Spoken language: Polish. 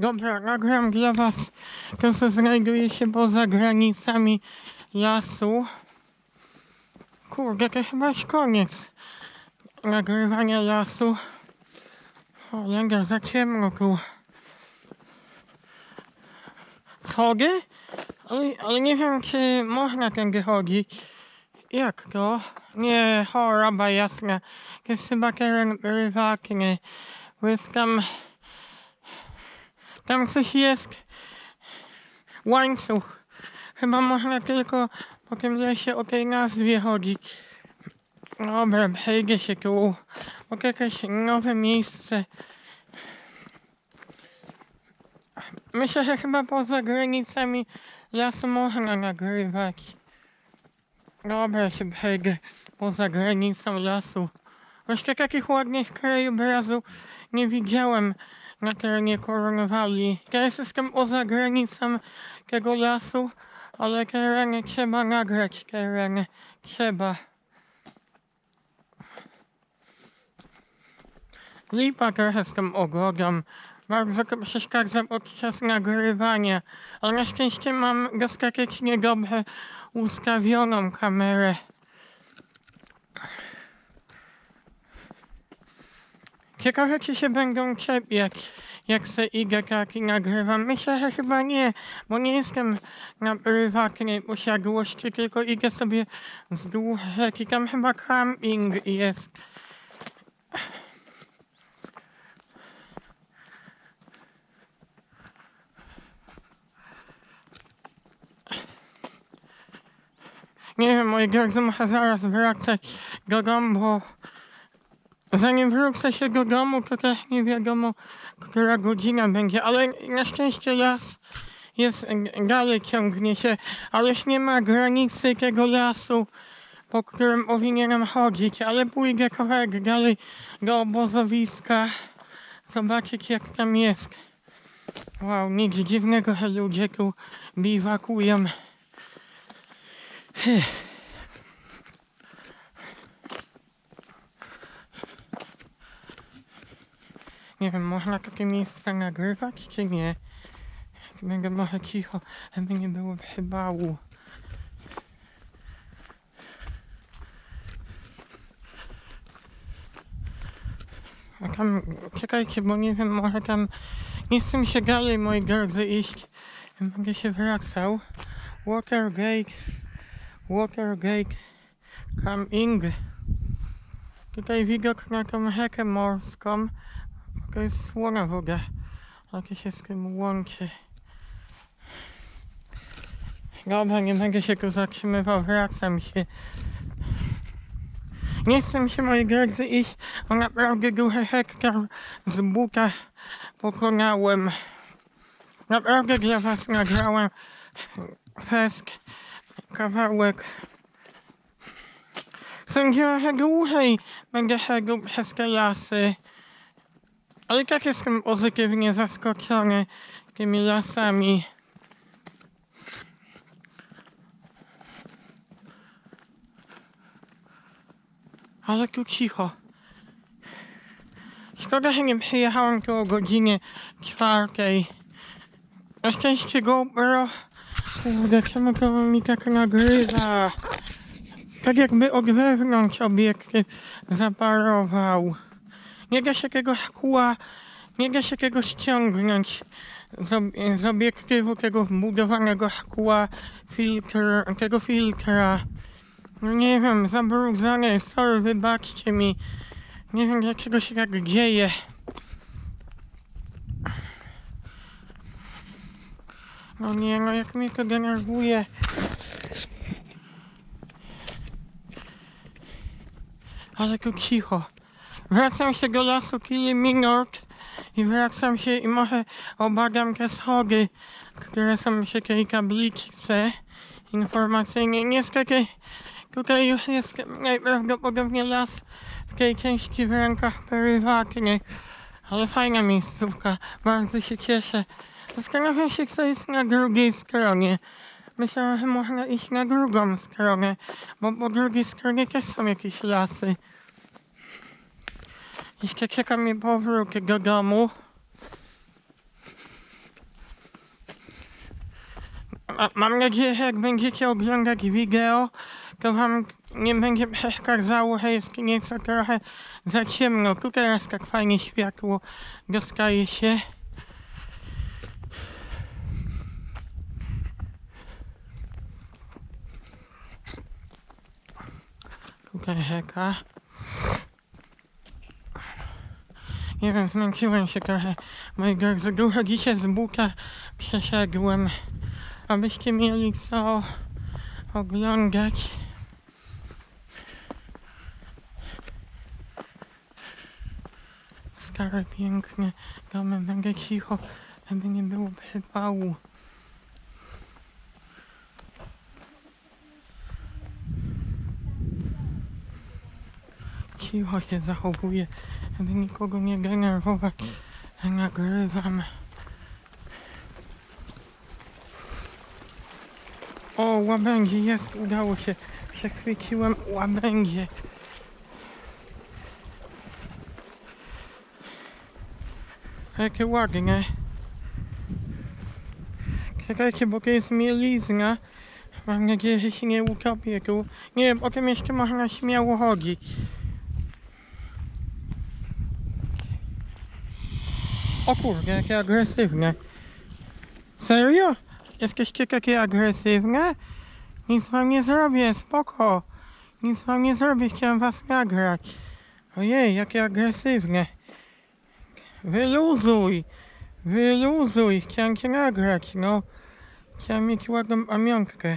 Dobra, nagram dla was to, co znajduje się poza granicami lasu. Kurde, to chyba już koniec nagrywania lasu. O, Lęga, za ciemno tu. Schody? Ale, ale nie wiem, czy można tędy chodzić. Jak to? Nie, choroba jasna. To jest chyba teren prywatny. Bo jest tam... Tam coś jest. Łańcuch. Chyba można tylko po tym lesie o tej nazwie chodzić. Dobra, przejdę się tu. To jakieś nowe miejsce. Myślę, że chyba poza granicami lasu można nagrywać. Dobra, się przejdę poza granicą lasu. Jeszcze takich ładnych krajobrazów nie widziałem na terenie Koronwali. Teraz jestem poza granicą tego lasu, ale teren trzeba nagrać, teren trzeba. Lipa trochę z tym ogrodem. Bardzo to przeszkadza podczas nagrywania, ale na szczęście mam dostatecznie dobrze ustawioną kamerę. Ciekawe, czy się będą czepiać, jak se idę tak i nagrywam. Myślę, że chyba nie, bo nie jestem na prywatnej posiadłości, tylko idę sobie wzdłuż rzeki. Tam chyba camping jest. Nie wiem, moi drodzy, muszę zaraz wracać do domu, bo zanim wrócę się do domu, to też nie wiadomo, która godzina będzie, ale na szczęście las jest, dalej ciągnie się, ale już nie ma granicy tego lasu, po którym powinienem chodzić, ale pójdę kawałek dalej do obozowiska, zobaczyć jak tam jest. Wow, nic dziwnego, że ludzie tu biwakują. Nie wiem, można takie miejsca nagrywać, czy nie? Będę może cicho, żeby nie było przybału. A tam, czekajcie, bo nie wiem, może tam nie chcę się dalej, moi drodzy, iść. Będę się wracał. Watergate, Watergate, coming. Tutaj widok na tą rzekę morską. To jest słona woda. To się z tym łączy. Dobra, nie będę się tu zatrzymywał, wracam się. Nie chcę się, moi drodzy, iść, bo naprawdę duży hektar z buta pokonałem. Naprawdę dla was nagrałem fest, kawałek. Sądziłem, że dłużej będę szedł przez te lasy. Ale tak jestem pozytywnie zaskoczony tymi lasami. Ale tu cicho. Szkoda, że nie przyjechałem tu o godzinie czwartej. Na szczęście GoPro... Kurde, czemu to mi tak nagrywa? Tak jakby od wewnątrz obiektyw zaparował. Nie da się tego szkła, nie da się tego ściągnąć z, ob- z obiektywu tego wbudowanego szkła, filtr, tego filtra. No nie wiem, zabrudzone sorry, wybaczcie mi. Nie wiem dlaczego się tak dzieje. No nie, no jak mnie to denerwuje. Ale tu cicho. Wracam się do lasu kilka minut i wracam się i może obadam te schody, które są przy tej tabliczce informacyjnej. Niestety tutaj już jest najprawdopodobniej las w tej części w rękach prywatnych, ale fajna miejscówka, bardzo się cieszę. Zastanawiam się, co jest na drugiej stronie. Myślałem, że można iść na drugą stronę, bo po drugiej stronie też są jakieś lasy. Jeszcze czeka mi powrót do domu. A, mam nadzieję, że jak będziecie oglądać wideo, to wam nie będzie przeszkadzało, że jest nieco trochę za ciemno. Tu teraz tak fajnie światło dostaje się. Tutaj rzeka. Nie wiem, zmęczyłem się trochę. Drodzy, dużo dzisiaj z buta przeszedłem, abyście mieli co oglądać. Stare, piękne domy, będę cicho, żeby nie było przypału. Cicho się zachowuję, żeby nikogo nie denerwować. Nagrywam. O, łabędzie jest, udało się. Przechwyciłem łabędzie. Jakie ładne. Czekajcie, bo to jest mielizna. Mam nadzieję, że się nie utopię tu. Nie wiem, o tym jeszcze można śmiało chodzić. O kurde, jakie agresywne. Serio? Jesteście takie agresywne? Nic wam nie zrobię, spoko. Nic wam nie zrobię, chciałem was nagrać. Ojej, jakie agresywne. Wyluzuj! Wyluzuj, chciałem cię nagrać, no. Chciałem mieć ładną pamiątkę.